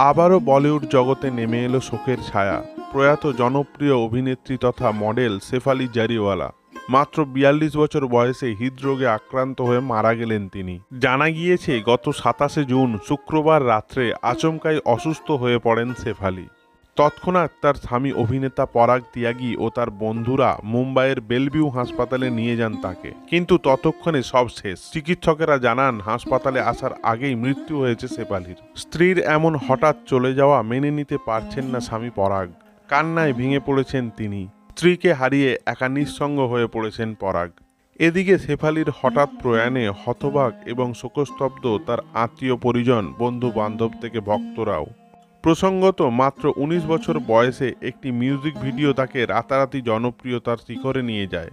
আবারও বলিউড জগতে নেমে এলো শোকের ছায়া। প্রয়াত জনপ্রিয় অভিনেত্রী তথা মডেল শেফালি জারিওয়ালা। মাত্র বিয়াল্লিশ বছর বয়সে হৃদরোগে আক্রান্ত হয়ে মারা গেলেন তিনি। জানা গিয়েছে, গত সাতাশে জুন শুক্রবার রাত্রে আচমকাই অসুস্থ হয়ে পড়েন শেফালি। তৎক্ষণাৎ তার স্বামী অভিনেতা পরাগ তিয়াগী ও তার বন্ধুরা মুম্বাইয়ের বেলভিউ হাসপাতালে নিয়ে যান তাকে। কিন্তু ততক্ষণে সব শেষ। চিকিৎসকেরা জানান, হাসপাতালে আসার আগেই মৃত্যু হয়েছে শেফালির। স্ত্রীর এমন হঠাৎ চলে যাওয়া মেনে নিতে পারছেন না স্বামী পরাগ। কান্নায় ভেঙে পড়েছেন তিনি। স্ত্রীকে হারিয়ে একা নিঃসঙ্গ হয়ে পড়েছেন পরাগ। এদিকে শেফালির হঠাৎ প্রয়াণে হতবাক এবং শোকস্তব্ধ তার আত্মীয় পরিজন বন্ধু বান্ধব থেকে ভক্তরাও। প্রসঙ্গত, মাত্র ১৯ বছর বয়সে একটি মিউজিক ভিডিও তাকে রাতারাতি জনপ্রিয়তার শিখরে নিয়ে যায়।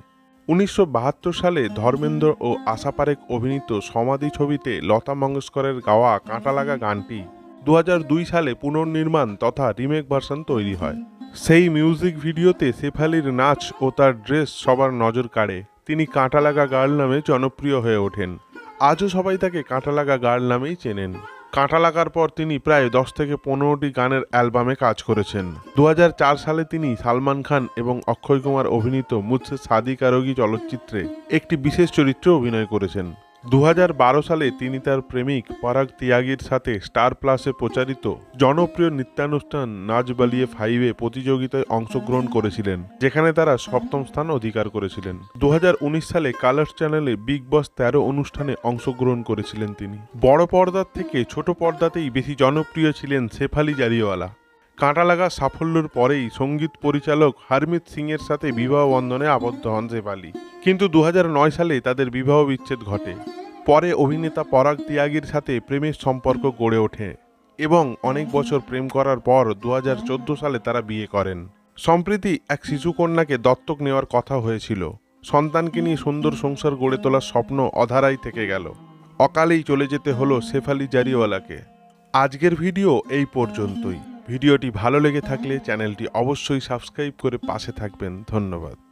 উনিশশো বাহাত্তর সালে ধর্মেন্দ্র ও আশা পারেখ অভিনীত সমাধি ছবিতে লতা মঙ্গেশকরের গাওয়া কাঁটা লাগা গানটি দু হাজার দুই সালে পুনর্নির্মাণ তথা রিমেক ভার্সন তৈরি হয়। সেই মিউজিক ভিডিওতে শেফালির নাচ ও তার ড্রেস সবার নজর কাড়ে। তিনি কাঁটা লাগা গার্ল নামে জনপ্রিয় হয়ে ওঠেন। আজও সবাই তাকে কাঁটা লাগা গার্ল নামেই চেনেন। কাঁটা লাগার পর তিনি প্রায় দশ থেকে পনেরোটি গানের অ্যালবামে কাজ করেছেন। দু হাজার চার সালে তিনি সালমান খান এবং অক্ষয় কুমার অভিনীত মুৎসে সাদি কারোগি চলচ্চিত্রে একটি বিশেষ চরিত্রে অভিনয় করেছেন। দু হাজার বারো সালে তিনি তার প্রেমিক পরাগ তিয়াগির সাথে স্টার প্লাসে প্রচারিত জনপ্রিয় নৃত্যানুষ্ঠান নাচ বালিয়ে ফাইভে প্রতিযোগিতায় অংশগ্রহণ করেছিলেন, যেখানে তারা সপ্তম স্থান অধিকার করেছিলেন। দু হাজার উনিশ সালে কালার্স চ্যানেলে বিগ বস তেরো অনুষ্ঠানে অংশগ্রহণ করেছিলেন তিনি। বড় পর্দার থেকে ছোট পর্দাতেই বেশি জনপ্রিয় ছিলেন শেফালি জারিওয়ালা। কাঁটা লাগা সাফল্যের পরেই সংগীত পরিচালক হারমিত সিং এর সাথে বিবাহ বন্ধনে আবদ্ধ হন শেফালি কিন্তু দু সালে তাদের বিবাহ বিচ্ছেদ ঘটে। পরে অভিনেতা পরাগ তিয়াগীর সাথে প্রেমের সম্পর্ক গড়ে ওঠে এবং অনেক বছর প্রেম করার পর দু হাজার চোদ্দ সালে তারা বিয়ে করেন। সম্প্রতি এক শিশুকন্যাকে দত্তক নেওয়ার কথা হয়েছিল। সন্তানকে নিয়ে সুন্দর সংসার গড়ে তোলার স্বপ্ন অধারাই থেকে গেল। অকালেই চলে যেতে হলো শেফালি জারিওয়ালাকে। আজকের ভিডিও এই পর্যন্তই। ভিডিওটি ভালো লেগে থাকলে চ্যানেলটি অবশ্যই সাবস্ক্রাইব করে পাশে থাকবেন। ধন্যবাদ।